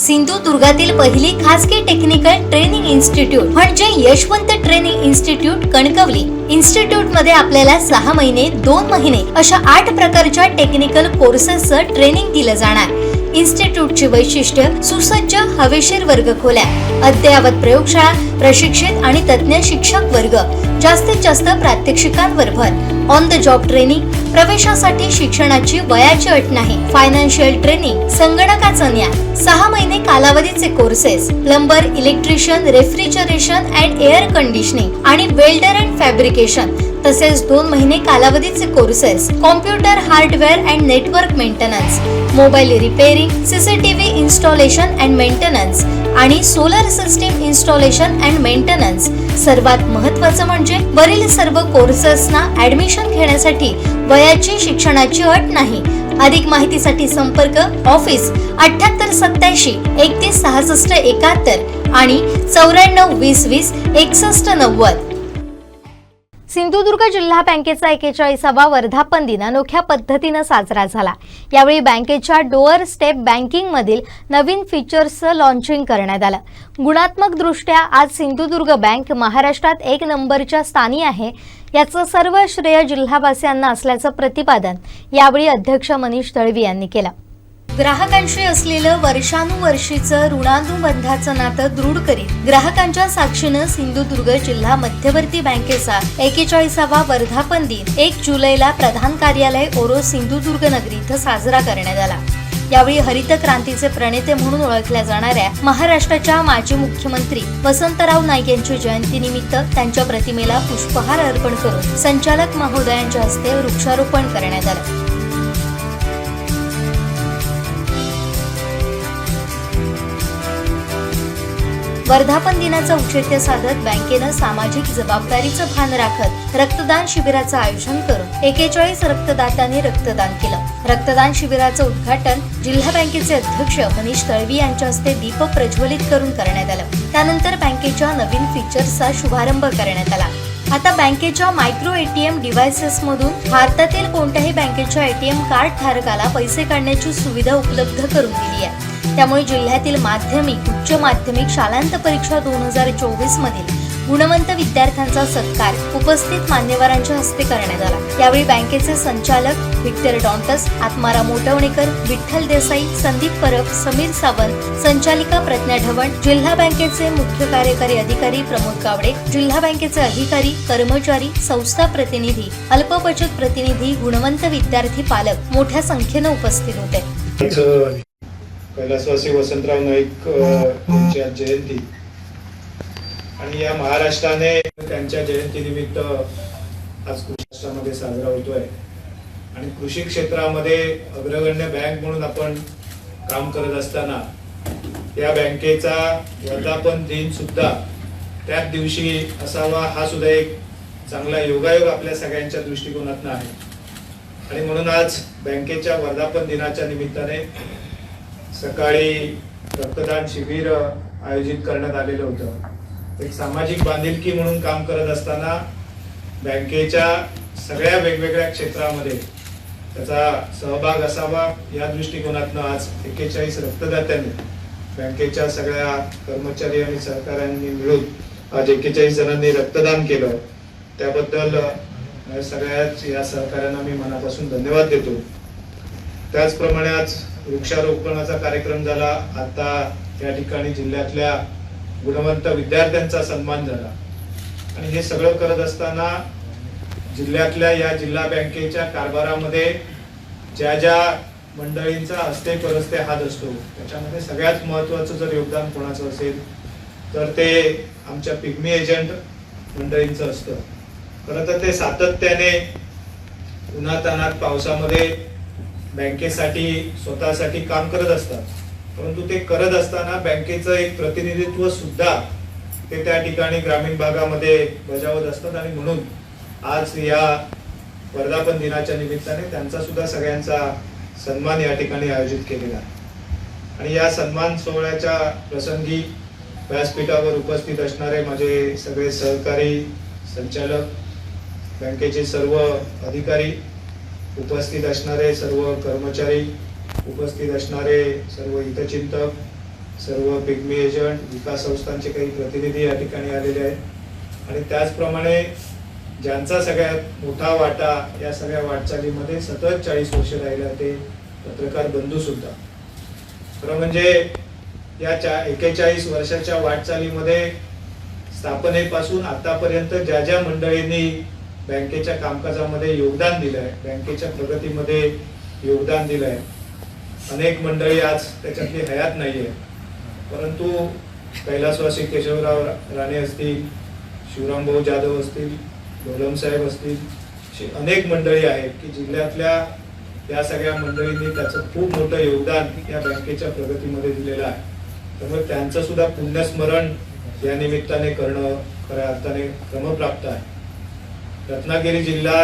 सिंधुदुर्गातील पहिली खासगी technical training institute म्हणजे यशवंत ट्रेनिंग इन्स्टिट्यूट कणकवली. इन्स्टिट्यूटमध्ये आपल्याला सहा महिने दोन महिने अशा आठ प्रकारच्या टेक्निकल कोर्सेसचं ट्रेनिंग दिलं जाणार. इन्स्टिट्यूटची वैशिष्ट्य सुसज्ज हवेशीर वर्ग खोल्या अद्ययावत प्रयोगशाळा प्रशिक्षित आणि तज्ज्ञ शिक्षक वर्ग जास्तीत जास्त प्रात्यक्षिकांवर भर. ऑन द जॉब ट्रेनिंग प्रवेशासाठी शिक्षणाची वयाची अट नाही. फायनान्शियल ट्रेनिंग संगणकाचं ज्ञान सहा महिने कालावधीचे courses plumber electrician refrigeration and air conditioning आणि वेल्डर अँड फॅब्रिकेशन तसेच दोन महिने कालावधीचे courses computer hardware and network maintenance mobile repairing CCTV installation and maintenance आणि solar system installation and maintenance सर्वात महत्त्वाचं म्हणजे वरील सर्व कोर्सेसना ऍडमिशन घेण्यासाठी वयाची शिक्षणाची अट नाही. अधिक माहितीसाठी संपर्क ऑफिस अठ्याहत्तर सत्याऐंशी एकतीस सहासष्ट एकाहत्तर आणि चौऱ्याण्णव वीस वीस एकसष्ट नव्वद. सिंधुदुर्ग जिल्हा बँकेचा एकेचाळीसावा वर्धापन दिन अनोख्या पद्धतीनं साजरा झाला. यावेळी बँकेच्या डोअर स्टेप बँकिंगमधील नवीन फीचर्सचं लॉन्चिंग करण्यात आलं. गुणात्मकदृष्ट्या आज सिंधुदुर्ग बँक महाराष्ट्रात एक नंबरच्या स्थानी आहे. याचं सर्व श्रेय जिल्हावासियांना असल्याचं प्रतिपादन यावेळी अध्यक्ष मनीष दळवी यांनी केलं. ग्राहकांशी असलेलं वर्षानुवर्षीचं ऋणानुबंधाचं नातं दृढ करीत ग्राहकांच्या साक्षीनं सिंधुदुर्ग जिल्हा मध्यवर्ती बँकेचा एकेचाळीसावा वर्धापन दिन एक जुलैला प्रधान कार्यालय ओरो सिंधुदुर्ग नगरी इथं साजरा करण्यात आला. यावेळी हरित क्रांतीचे प्रणेते म्हणून ओळखल्या जाणाऱ्या महाराष्ट्राच्या माजी मुख्यमंत्री वसंतराव नाईक यांची जयंतीनिमित्त त्यांच्या प्रतिमेला पुष्पहार अर्पण करून संचालक महोदयांच्या हस्ते वृक्षारोपण करण्यात आलं. वर्धापन दिनाचं औचित्य साधत बँकेनं सामाजिक जबाबदारीचं भान राखत रक्तदान शिबिराचं आयोजन करून एकेचाळीस रक्तदात्यांनी रक्तदान केलं. रक्तदान शिबिराचं उद्घाटन जिल्हा बँकेचे अध्यक्ष मनीष तळवी यांच्या हस्ते दीप प्रज्वलित करून करण्यात आलं. त्यानंतर बँकेच्या नवीन फीचर्सचा शुभारंभ करण्यात आला. आता बँकेच्या मायक्रो एटीएम डिव्हायसेस मधून भारतातील कोणत्याही बँकेच्या एटीएम कार्ड धारकाला पैसे काढण्याची सुविधा उपलब्ध करून दिली आहे. त्यामुळे जिल्ह्यातील माध्यमिक उच्च माध्यमिक शालांत परीक्षा दोन हजार चोवीस मधील गुणवंत विद्यार्थ्यांचा सत्कार उपस्थित मान्यवरांच्या हस्ते करण्यात आला. यावेळी बँकेचे संचालक व्हिक्टर डॉन्टस आत्मारा मोटवणेकर विठ्ठल देसाई संदीप परब समीर सावंत संचालिका प्रज्ञा ढवण जिल्हा बँकेचे मुख्य कार्यकारी अधिकारी प्रमोद गावडे जिल्हा बँकेचे अधिकारी कर्मचारी संस्था प्रतिनिधी अल्प बचत प्रतिनिधी गुणवंत विद्यार्थी पालक मोठ्या संख्येनं उपस्थित होते. कैलासवासी वसंतराव नाईक यांच्या जयंती. आणि या महाराष्ट्राने त्यांच्या जयंतीनिमित्त आज कृषी राष्ट्रामध्ये साजरा होतोय. आणि कृषी क्षेत्रामध्ये अग्रगण्य बँक म्हणून आपण काम करत असताना या बँकेचा वर्धापन दिन सुद्धा त्याच दिवशी असावा हा सुद्धा एक चांगला योगायोग आपल्या सगळ्यांच्या दृष्टिकोनातून आहे. आणि म्हणून आज बँकेच्या वर्धापन दिनाच्या निमित्ताने सकाळी रक्तदान शिबिर आयोजित करण्यात आलेलं होतं. एक सामाजिक बांधिलकी म्हणून काम करत असताना बँकेच्या सगळ्या वेगवेगळ्या क्षेत्रामध्ये त्याचा सहभाग असावा या दृष्टिकोनातनं आज एक्केचाळीस रक्तदात्यांनी बँकेच्या सगळ्या कर्मचारी आणि सहकाऱ्यांनी मिळून आज एक्केचाळीस जणांनी रक्तदान केलं. त्याबद्दल सगळ्याच या सहकाऱ्यांना मी मनापासून धन्यवाद देतो. त्याचप्रमाणे आज वृक्षारोपणाचा कार्यक्रम झाला. आता या ठिकाणी जिल्ह्यातल्या गुणवंत विद्यार्थ्यांचा सन्मान झाला. आणि हे सगळं करत असताना जिल्ह्यातल्या या जिल्हा बँकेच्या कारभारामध्ये ज्या ज्या मंडळींचा हस्ते परस्ते हात असतो त्याच्यामध्ये सगळ्यात महत्वाचं जर योगदान कोणाचं असेल तर ते आमच्या पिग्मी एजंट मंडळींचं असतं. खरं तर ते सातत्याने उन्हातानात पावसामध्ये बँकेसाठी स्वतःसाठी काम करत असतात. परंतु ते करत असताना बँकेचं एक प्रतिनिधित्व सुद्धा ते त्या ठिकाणी ग्रामीण भागामध्ये बजावत असतात. आणि म्हणून आज या वर्धापन दिनाच्या निमित्ताने त्यांचा सुद्धा सगळ्यांचा सन्मान या ठिकाणी आयोजित केलेला आहे. आणि या सन्मान सोहळ्याच्या प्रसंगी व्यासपीठावर उपस्थित असणारे माझे सगळे सहकारी संचालक बँकेचे सर्व अधिकारी उपस्थित असणारे सर्व कर्मचारी उपस्थित असणारे सर्व हितचिंतक सर्व पिग्मी एजंट विकास संस्थांचे काही प्रतिनिधी या ठिकाणी आलेले आहेत. आणि त्याचप्रमाणे ज्यांचा सगळ्यात मोठा वाटा या सगळ्या वाटचालीमध्ये सतत चाळीस वर्ष राहिला ते पत्रकार बंधूसुद्धा खरं म्हणजे या चा एकेचाळीस वर्षाच्या वाटचालीमध्ये स्थापनेपासून आतापर्यंत ज्या ज्या मंडळींनी बँकेच्या कामकाजामध्ये योगदान दिलं आहे बँकेच्या प्रगतीमध्ये योगदान दिलं आहे अनेक मंडळी आज त्याच्यातली हयात नाही आहे परंतु कैलासवासी केशवराव राणे असतील शिवरामभाऊ जाधव असतील गोलमसाहेब असतील अशी अनेक मंडळी आहेत की जिल्ह्यातल्या या सगळ्या मंडळींनी त्याचं खूप मोठं योगदान या बँकेच्या प्रगतीमध्ये दिलेलं आहे. त्यामुळे त्यांचं सुद्धा पुण्यस्मरण या निमित्ताने करणं खऱ्या अर्थाने क्रमप्राप्त आहे. रत्नागिरी जिल्हा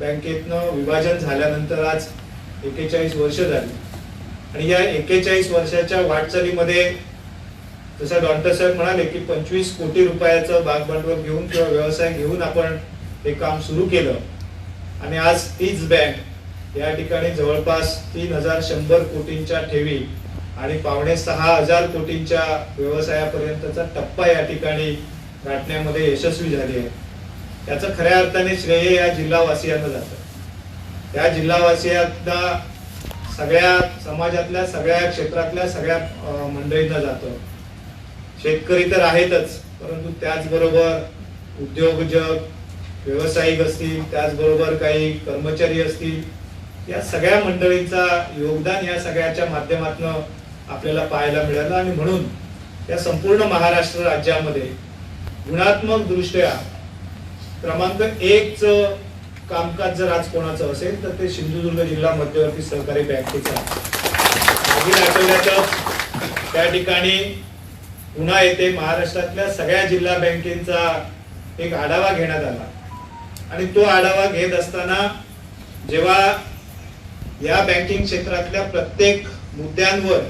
बँकेतनं विभाजन झाल्यानंतर आज एकेचाळीस वर्ष झाली. आणि या एकेचाळीस वर्षाच्या वाटचालीमध्ये जसं डॉक्टर साहेब म्हणाले की पंचवीस कोटी रुपयाचं भागभांडवल घेऊन किंवा व्यवसाय घेऊन आपण हे काम सुरू केलं. आणि आज तीच बँक या ठिकाणी जवळपास तीन हजार शंभर कोटींच्या ठेवी आणि पावणे सहा हजार कोटींच्या व्यवसायापर्यंतचा टप्पा या ठिकाणी गाठण्यामध्ये यशस्वी झाली आहे. त्याचं खऱ्या अर्थाने श्रेय या जिल्हावासियांना जातं. या जिल्हावासियांना सगळ्या समाजातल्या सगळ्या क्षेत्रातल्या सगळ्या मंडळींना जातं. शेतकरी तर आहेतच परंतु त्याचबरोबर उद्योजक व्यावसायिक असतील त्याचबरोबर काही कर्मचारी असतील या सगळ्या मंडळींचा योगदान या सगळ्याच्या माध्यमातून आपल्याला पाहायला मिळालं. आणि म्हणून या संपूर्ण महाराष्ट्र राज्यामध्ये गुणात्मक दृष्ट्या क्रमांक एकचं कामकाज जर आज कोणाचं असेल तर ते सिंधुदुर्ग जिल्हा मध्यवर्ती सहकारी बँकेचं मागील आठवड्यातच त्या ठिकाणी पुन्हा येथे महाराष्ट्रातल्या सगळ्या जिल्हा बँकेचा एक आढावा घेण्यात आला. आणि तो आढावा घेत असताना जेव्हा या बँकिंग क्षेत्रातल्या प्रत्येक मुद्द्यांवर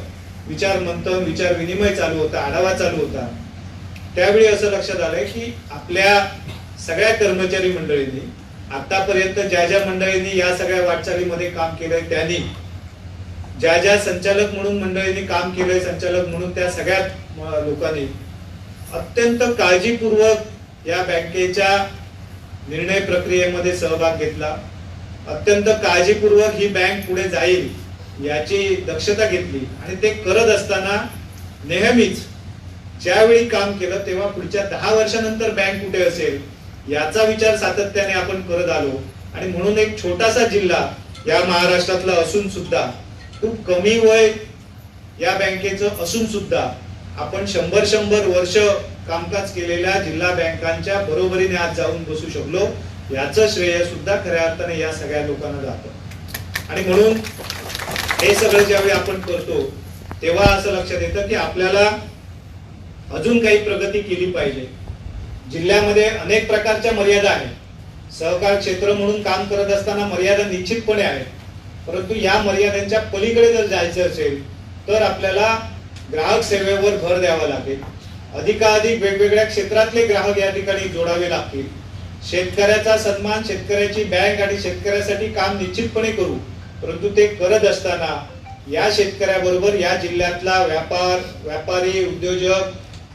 विचार मंथन विचार विनिमय चालू होता आढावा चालू होता त्यावेळी असं लक्षात आलंय की आपल्या सगळ्या कर्मचारी मंडळींनी आतापर्यंत ज्या ज्या मंडळींनी या सगळ्या वाटचालीमध्ये काम केलंय त्यांनी ज्या ज्या संचालक म्हणून मंडळींनी काम केलंय संचालक म्हणून त्या सगळ्या लोकांनी अत्यंत काळजीपूर्वक या बँकेच्या निर्णय प्रक्रियेमध्ये सहभाग घेतला. अत्यंत काळजीपूर्वक ही बँक पुढे जाईल याची दक्षता घेतली आणि ते करत असताना नेहमीच ज्यावेळी काम केलं तेव्हा पुढच्या दहा वर्षानंतर बँक कुठे असेल? याचा विचार सातत्याने आपण करत आलो. आणि म्हणून एक छोटासा जिल्हा या महाराष्ट्रातला असून सुद्धा खूप कमी वय या बँकेचं असून सुद्धा आपण शंभर शंभर वर्ष कामकाज केलेल्या जिल्हा बँकांच्या बरोबरीने आज जाऊन बसू शकलो. याचं श्रेय सुद्धा खऱ्या अर्थाने या सगळ्या लोकांना जातं. आणि म्हणून हे सगळं ज्यावेळी आपण करतो तेव्हा असं लक्षात येतं की आपल्याला अजून काही प्रगती केली पाहिजे. जिल्ह्यामध्ये अनेक प्रकारच्या मर्यादा आहेत. सहकार क्षेत्र म्हणून काम करत असताना मर्यादा निश्चितपणे आहेत. परंतु या मर्यादांच्या पलीकडे जर जायचं असेल तर आपल्याला ग्राहक सेवेवर भर द्यावा लागेल. अधिकाधिक वेगवेगळ्या क्षेत्रातले ग्राहक या ठिकाणी जोडावे लागतील. शेतकऱ्याचा सन्मान शेतकऱ्याची बँक आणि शेतकऱ्यासाठी काम निश्चितपणे करू. परंतु ते करत असताना या शेतकऱ्याबरोबर या जिल्ह्यातला व्यापार व्यापारी उद्योजक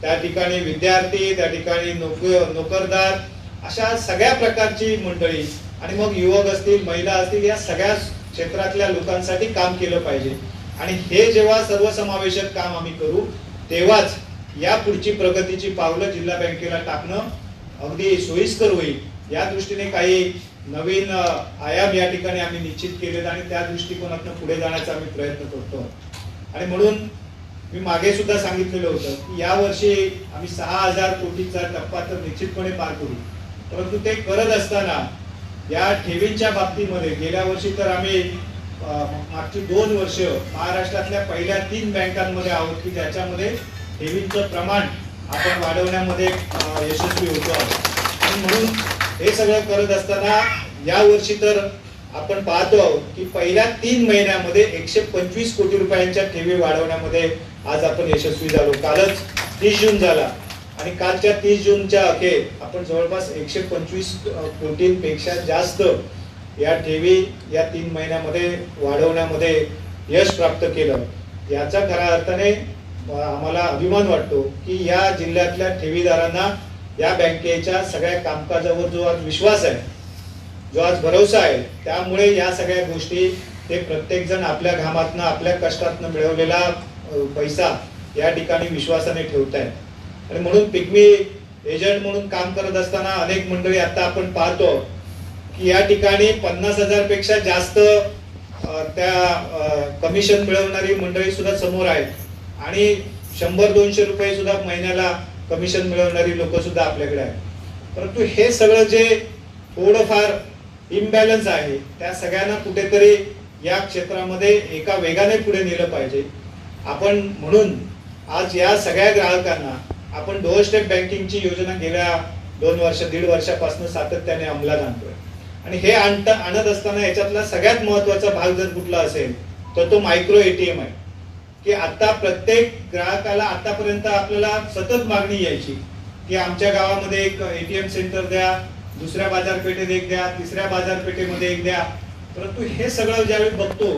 त्या ठिकाणी विद्यार्थी त्या ठिकाणी नोक नोकरदार अशा सगळ्या प्रकारची मंडळी आणि मग युवक असतील महिला असतील या सगळ्या क्षेत्रातल्या लोकांसाठी काम केलं पाहिजे. आणि हे जेव्हा सर्वसमावेशक काम आम्ही करू तेव्हाच या पुढची प्रगतीची पावलं जिल्हा बँकेला टाकणं अगदी सोयीस्कर होईल. या दृष्टीने काही नवीन आयाम या ठिकाणी आम्ही निश्चित केलेत आणि त्या दृष्टिकोनातून पुढे जाण्याचा आम्ही प्रयत्न करतो. आणि म्हणून मी मागे सुद्धा सांगितलेलं होतं की या वर्षी आम्ही सहा हजार कोटीचा टप्पा तर निश्चितपणे पार करू. परंतु ते करत असताना या ठेवींच्या बाबतीमध्ये गेल्या वर्षी तर आम्ही मागची दोन वर्ष महाराष्ट्रातल्या पहिल्या तीन बँकांमध्ये आहोत की ज्याच्यामध्ये ठेवींचं प्रमाण आपण वाढवण्यामध्ये यशस्वी होतो आणि म्हणून हे सगळं करत असताना या वर्षी तर आपण पाहतो आहोत की पहिल्या तीन महिन्यामध्ये एकशे पंचवीस कोटी रुपयांच्या ठेवी वाढवण्यामध्ये आज आपण यशस्वी झालो. कालच तीस जून झाला. आणि कालच्या तीस जूनच्या अखेर आपण जवळपास एकशे पंचवीस कोटींपेक्षा जास्त या ठेवी या तीन महिन्यामध्ये वाढवण्यामध्ये यश प्राप्त केलं. याचा खऱ्या अर्थाने आम्हाला अभिमान वाटतो की या जिल्ह्यातल्या ठेवीदारांना या बँकेच्या सगळ्या कामकाजावर जो आज विश्वास आहे जो आज भरोसा आहे त्यामुळे या सगळ्या गोष्टी ते प्रत्येकजण आपल्या घामातनं आपल्या कष्टातनं मिळवलेला पैसा या ठिकाणी विश्वासाने ठेवत आहे आणि म्हणून पिग्मी एजंट म्हणून काम करत असताना अनेक मंडळी आता आपण पाहतो की या ठिकाणी पन्नास हजारपेक्षा जास्त त्या कमिशन मिळवणारी मंडळी सुद्धा समोर आहेत. आणि शंभर दोनशे रुपये सुद्धा महिन्याला कमिशन मिळवणारी लोक सुद्धा आपल्याकडे आहेत. परंतु हे सगळं जे थोडंफार इम्बॅलन्स आहे त्या सगळ्यांना कुठेतरी या क्षेत्रामध्ये एका वेगाने पुढे नेलं पाहिजे. आपण म्हणून आज या सगळ्या ग्राहकांना आपण डोअर स्टेप बँकिंगची योजना गेल्या दोन वर्ष दीड वर्षापासून सातत्याने अंमलात आणतोय. आणि हे आणत आणत असताना याच्यातला सगळ्यात महत्त्वाचा भाग जर कुठला असेल तर तो मायक्रो एटीएम आहे. की आता प्रत्येक ग्राहकाला आतापर्यंत आपल्याला सतत मागणी यायची की आमच्या गावामध्ये एक एटीएम सेंटर द्या दुसऱ्या बाजारपेठेत एक द्या तिसऱ्या बाजारपेठेमध्ये एक द्या. परंतु हे सगळं ज्यावेळी बघतो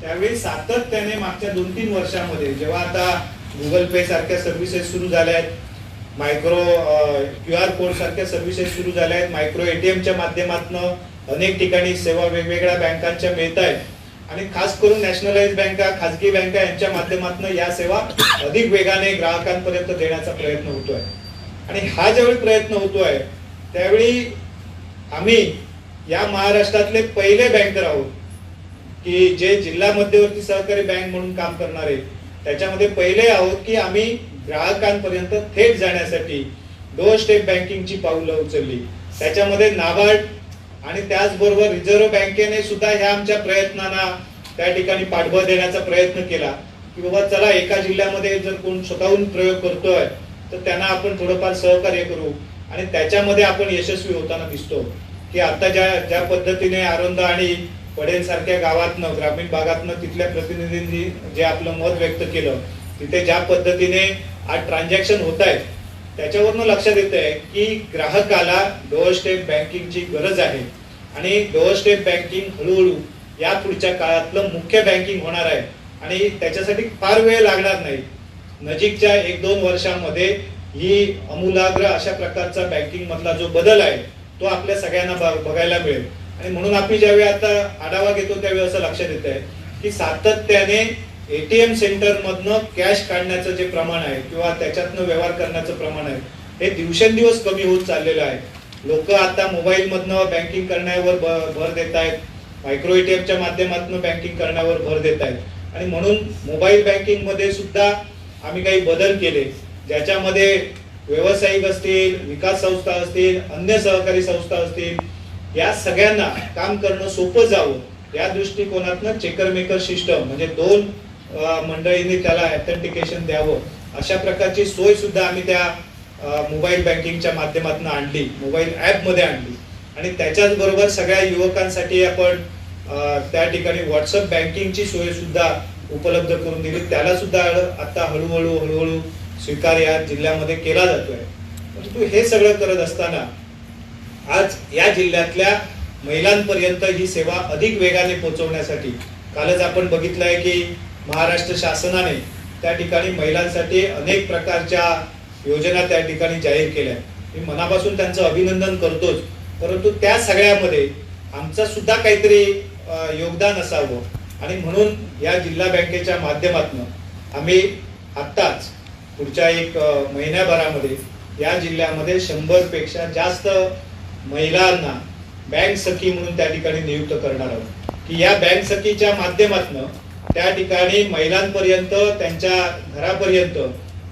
त्यावेळी सातत्याने मागच्या दोन तीन वर्षामध्ये जेव्हा आता गुगल पे सारख्या सर्व्हिसेस सुरू झाल्या आहेत मायक्रो क्यू आर कोड सारख्या सर्व्हिसेस सुरू झाल्या आहेत मायक्रो एटीएमच्या माध्यमातून अनेक ठिकाणी सेवा वेगवेगळ्या बँकांच्या मिळत आहेत. आणि खास करून नॅशनलाइज बँका खाजगी बँका यांच्या माध्यमातून या सेवा अधिक वेगाने ग्राहकांपर्यंत देण्याचा प्रयत्न होतोय. आणि हा ज्यावेळी प्रयत्न होतोय त्यावेळी आम्ही या महाराष्ट्रातले पहिले बँकर आहोत. की जे जिल्हा मध्यवर्ती सहकारी बँक म्हणून काम करणारे त्याच्यामध्ये पहिले आहोत की आम्ही ग्राहकांपर्यंत थेट जाण्यासाठी डोअर स्टेप बँकिंगची पावलं उचलली. त्याच्यामध्ये नाबार्ड आणि त्याचबरोबर रिझर्व्ह बँकेने सुद्धा ह्या आमच्या प्रयत्नांना त्या ठिकाणी पाठबळ देण्याचा प्रयत्न केला की बाबा चला एका जिल्ह्यामध्ये जर कोण स्वतःहून प्रयोग करतोय तर त्यांना आपण थोडंफार सहकार्य करू. आणि त्याच्यामध्ये आपण यशस्वी होताना दिसतो की आता ज्या ज्या पद्धतीने आरोंद आणि पडेलसारख्या गावातनं ग्रामीण भागातनं तिथल्या प्रतिनिधींनी जे आपलं मत व्यक्त केलं तिथे ज्या पद्धतीने आज ट्रान्झॅक्शन होत आहेत त्याच्यावरनं लक्षात येत आहे की ग्राहकाला डोअर स्टेप बँकिंगची गरज आहे. आणि डोअर स्टेप बँकिंग हळूहळू या पुढच्या काळातलं मुख्य बँकिंग होणार आहे. आणि त्याच्यासाठी फार वेळ लागणार नाही. नजीकच्या एक दोन वर्षांमध्ये ही अमूलाग्र अशा प्रकारचा बँकिंग मधला जो बदल आहे तो आपल्या सगळ्यांना ब- बघायला मिळेल. आणि म्हणून आम्ही ज्यावेळी आता आढावा घेतो त्यावेळी असं लक्षात येत आहे की सातत्याने एटीएम सेंटर मधनं कॅश काढण्याचं जे प्रमाण आहे किंवा त्याच्यातनं व्यवहार करण्याचं प्रमाण आहे हे दिवसेंदिवस कमी होत चाललेलं आहे. लोक आता मोबाईल मधनं बँकिंग करण्यावर ब- भर देत आहेत मायक्रो एटीएमच्या माध्यमातून बँकिंग करण्यावर भर देत आहेत आणि म्हणून मोबाईल बँकिंगमध्ये सुद्धा आम्ही काही बदल केले ज्याच्यामध्ये व्यावसायिक असतील विकास संस्था असतील अन्य सहकारी संस्था असतील या सगळ्यांना काम करणं सोपं जावं या दृष्टिकोनातनं चेकर मेकर सिस्टम म्हणजे दोन मंडळींनी त्याला ऑथेंटिकेशन द्यावं अशा प्रकारची सोय सुद्धा आम्ही त्या मोबाईल बँकिंगच्या माध्यमातून आणली मोबाईल ॲपमध्ये आणली. आणि त्याच्याच बरोबर सगळ्या युवकांसाठी आपण त्या ठिकाणी व्हॉट्सअप बँकिंगची सोय सुद्धा उपलब्ध करून दिली. त्याला सुद्धा आता हळूहळू हळूहळू स्वीकार या जिल्ह्यामध्ये केला जातोय. परंतु हे सगळं करत असताना आज या जिल्ह्यातल्या महिलांपर्यंत ही सेवा अधिक वेगाने पोहोचवण्यासाठी कालच आपण बघितलं आहे की महाराष्ट्र शासनाने त्या ठिकाणी महिलांसाठी अनेक प्रकारच्या योजना त्या ठिकाणी जाहीर केल्या. मी मनापासून त्यांचं अभिनंदन करतोच परंतु त्या सगळ्यामध्ये आमचं सुद्धा काहीतरी योगदान असावं. आणि म्हणून या जिल्हा बँकेच्या माध्यमातून आम्ही आत्ताच पुढच्या एक महिन्याभरामध्ये या जिल्ह्यामध्ये शंभरपेक्षा जास्त महिलांना बँक सखी म्हणून त्या ठिकाणी नियुक्त करणार आहोत. की या बँक सखीच्या माध्यमातून त्या ठिकाणी महिलांपर्यंत त्यांच्या घरापर्यंत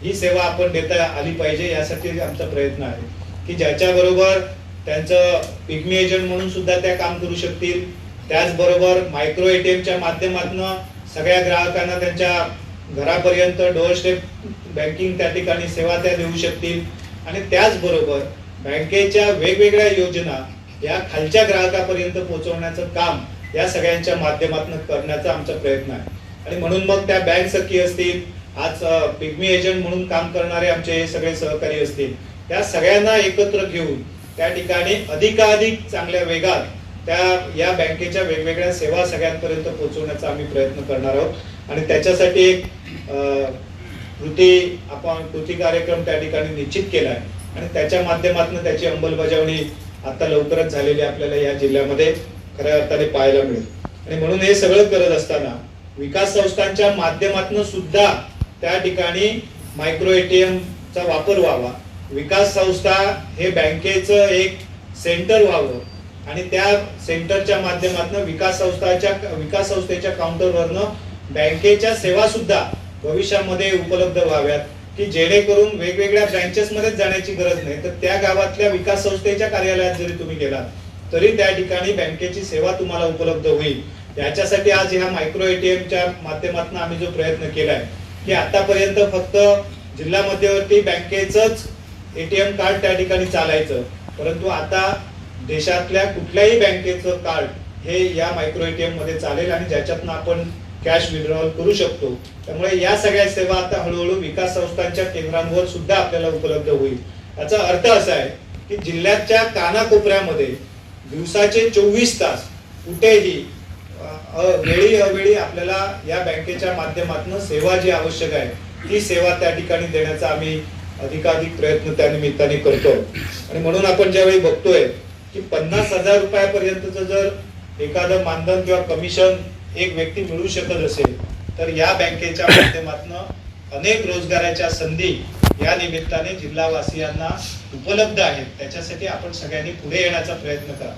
ही सेवा आपण देता आली पाहिजे यासाठी आमचा प्रयत्न आहे. की ज्याच्याबरोबर त्यांचं पिग्मी एजंट म्हणून सुद्धा त्या काम करू शकतील. त्याचबरोबर मायक्रो एटीएमच्या माध्यमातून सगळ्या ग्राहकांना त्यांच्या घरापर्यंत डोअर स्टेप बँकिंग त्या ठिकाणी सेवा त्या देऊ शकतील. आणि त्याचबरोबर बँकेच्या वेगवेगळ्या योजना या खालच्या ग्राहकापर्यंत पोहोचवण्याचं काम या सगळ्यांच्या माध्यमातून करण्याचा आमचा प्रयत्न आहे. आणि म्हणून मग त्या बँक सखी असतील आज पिग्मी एजंट म्हणून काम करणारे आमचे हे सगळे सहकारी असतील त्या सगळ्यांना एकत्र घेऊन त्या ठिकाणी अधिकाधिक चांगल्या वेगात त्या या बँकेच्या वेगवेगळ्या सेवा सगळ्यांपर्यंत पोहोचवण्याचा आम्ही प्रयत्न करणार आहोत. आणि त्याच्यासाठी एक कृती आपण कृती कार्यक्रम त्या ठिकाणी निश्चित केला आहे. आणि त्याच्या माध्यमातून त्याची अंमलबजावणी आता लवकरच झालेली आपल्याला या जिल्ह्यामध्ये खऱ्या अर्थाने पाहायला मिळेल. आणि म्हणून हे सगळं करत असताना विकास संस्थांच्या माध्यमातून सुद्धा त्या ठिकाणी मायक्रो एटीएम चा वापर व्हावा. विकास संस्था हे बँकेचं एक सेंटर व्हावं. आणि त्या सेंटरच्या माध्यमातून विकास संस्थाच्या विकास संस्थेच्या काउंटरवरनं बँकेच्या सेवा सुद्धा भविष्यामध्ये उपलब्ध व्हाव्यात. की जेणेकरून वेगवेगळ्या ब्रँचेसमध्ये जाण्याची गरज नाही. तर त्या गावातल्या विकास संस्थेच्या कार्यालयात जरी तुम्ही गेलात तरी त्या ठिकाणी बँकेची सेवा तुम्हाला उपलब्ध होईल. याच्यासाठी आज ह्या मायक्रो एटीएमच्या माध्यमातून आम्ही जो प्रयत्न केलाय की आतापर्यंत फक्त जिल्हा मध्यवर्ती बँकेचंच एटीएम कार्ड त्या ठिकाणी चालायचं. परंतु आता देशातल्या कुठल्याही बँकेचं कार्ड हे या मायक्रो एटीएममध्ये चालेल आणि ज्याच्यातनं आपण कॅश विड्रॉवल करू शकतो. त्यामुळे या सगळ्या सेवा आता हळूहळू विकास संस्थांच्या केंद्रांवर सुद्धा आपल्याला उपलब्ध होईल. याचा अर्थ असा आहे की जिल्ह्याच्या कानाकोपऱ्यामध्ये दिवसाचे चोवीस तास कुठेही अ, वेळी अवेळी आपल्याला या बँकेच्या माध्यमातून सेवा जी आवश्यक आहे ती सेवा त्या ठिकाणी देण्याचा आम्ही अधिकाधिक प्रयत्न त्या निमित्ताने करतो. आणि म्हणून आपण ज्यावेळी बघतोय की पन्नास हजार रुपयापर्यंतचं जर एखादं मानधन किंवा कमिशन एक व्यक्ती मिळू शकत असेल तर या बँकेच्या माध्यमातून अनेक रोजगाराच्या संधी या निमित्ताने जिल्हावासियांना उपलब्ध आहेत. त्याच्यासाठी आपण सगळ्यांनी पुढे येण्याचा प्रयत्न करा.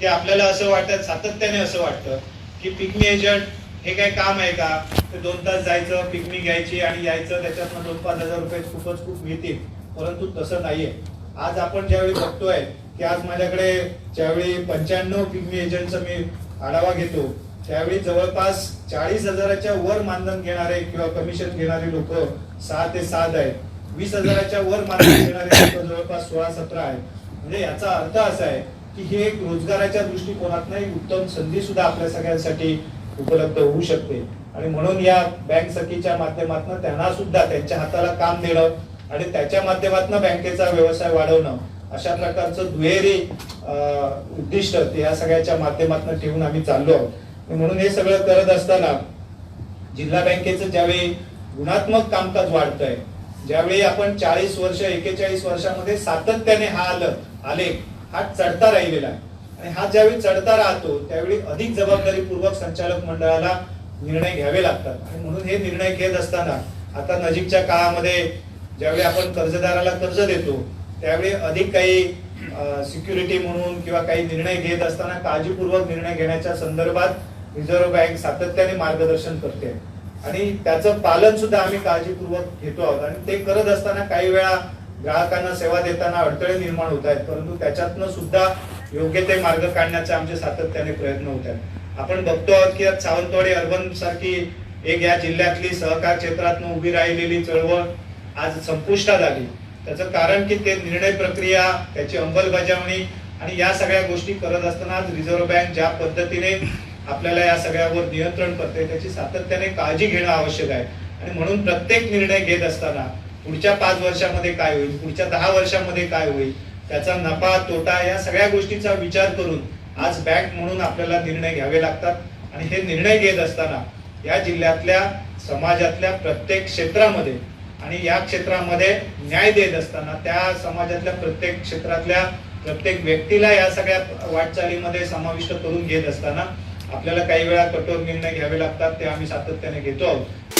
ते आपल्याला असं वाटतं सातत्याने असं वाटतं की पिकमी एजंट हे काय काम आहे का? ते दोन तास जायचं पिकमी घ्यायची आणि यायचं त्याच्यातनं दोन पाच हजार रुपये खूपच खूप मिळतील. परंतु तसं नाहीये. आज आपण ज्यावेळी बघतोय की आज माझ्याकडे ज्यावेळी पंच्याण्णव पिकमी एजंटचा मी आढावा घेतो त्यावेळी जवळपास चाळीस हजाराच्या वर मानधन घेणारे किंवा कमिशन घेणारे लोक सहा ते सात आहेत. वीस हजाराच्या वर मानधन घेणारे लोक जवळपास सोळा सतरा आहेत. म्हणजे याचा अर्थ असा आहे की हे एक रोजगाराच्या दृष्टिकोनातनं एक उत्तम संधी सुद्धा आपल्या सगळ्यांसाठी उपलब्ध होऊ शकते. आणि म्हणून या बँक सखीच्या माध्यमातून त्यांना सुद्धा त्यांच्या हाताला काम देणं आणि त्याच्या माध्यमातून बँकेचा व्यवसाय वाढवणं अशा प्रकारचं दुहेरी उद्दिष्ट या सगळ्याच्या माध्यमातून ठेवून आम्ही चाललो आहोत. म्हणून हे सगळं करत असताना जिल्हा बँकेचं ज्यावेळी गुणात्मक कामकाज वाढतंय ज्यावेळी आपण चाळीस वर्ष एकेचाळीस वर्षामध्ये सातत्याने हा आलं आलेख हा चढता राहिलेला आहे. आणि हा ज्यावेळी चढता राहतो त्यावेळी अधिक जबाबदारीपूर्वक संचालक मंडळाला निर्णय घ्यावे लागतात. आणि म्हणून हे निर्णय घेत असताना आता नजीकच्या काळामध्ये ज्यावेळी आपण कर्जदाराला कर्ज देतो त्यावेळी अधिक काही सिक्युरिटी म्हणून किंवा काही निर्णय घेत असताना काळजीपूर्वक निर्णय घेण्याच्या संदर्भात रिझर्व्ह बँक सातत्याने मार्गदर्शन करते. आणि त्याचं पालन सुद्धा आम्ही काळजीपूर्वक घेतो आहोत. आणि ते करत असताना काही वेळा ग्राहकांना सेवा देताना अडथळे निर्माण होत आहेत. परंतु त्याच्यातनं सुद्धा योग्य ते मार्ग काढण्याचे आमचे सातत्याने प्रयत्न होत आहेत. आपण बघतो आहोत की आज सावंतवाडी अर्बन सारखी एक या जिल्ह्यातली सहकार क्षेत्रातनं उभी राहिलेली चळवळ आज संपुष्टात आली. त्याचं कारण की ते निर्णय प्रक्रिया त्याची अंमलबजावणी आणि या सगळ्या गोष्टी करत असताना आज रिझर्व्ह बँक ज्या पद्धतीने आपल्याला या सगळ्यावर नियंत्रण करते त्याची सातत्याने काळजी घेणं आवश्यक आहे. आणि म्हणून प्रत्येक निर्णय घेत असताना पुढच्या पाच वर्षामध्ये काय होईल पुढच्या दहा वर्षामध्ये काय होईल त्याचा नफा तोटा या सगळ्या गोष्टीचा विचार करून आज बँक म्हणून आपल्याला निर्णय घ्यावे लागतात. आणि हे निर्णय घेत असताना या जिल्ह्यातल्या समाजातल्या प्रत्येक क्षेत्रामध्ये आणि या क्षेत्रामध्ये न्याय देत असताना त्या समाजातल्या प्रत्येक क्षेत्रातल्या प्रत्येक व्यक्तीला या सगळ्या वाटचालीमध्ये समाविष्ट करून घेत असताना आपल्याला काही वेळा कठोर निर्णय घ्यावे लागतात ते आम्ही सातत्याने घेतो आहोत.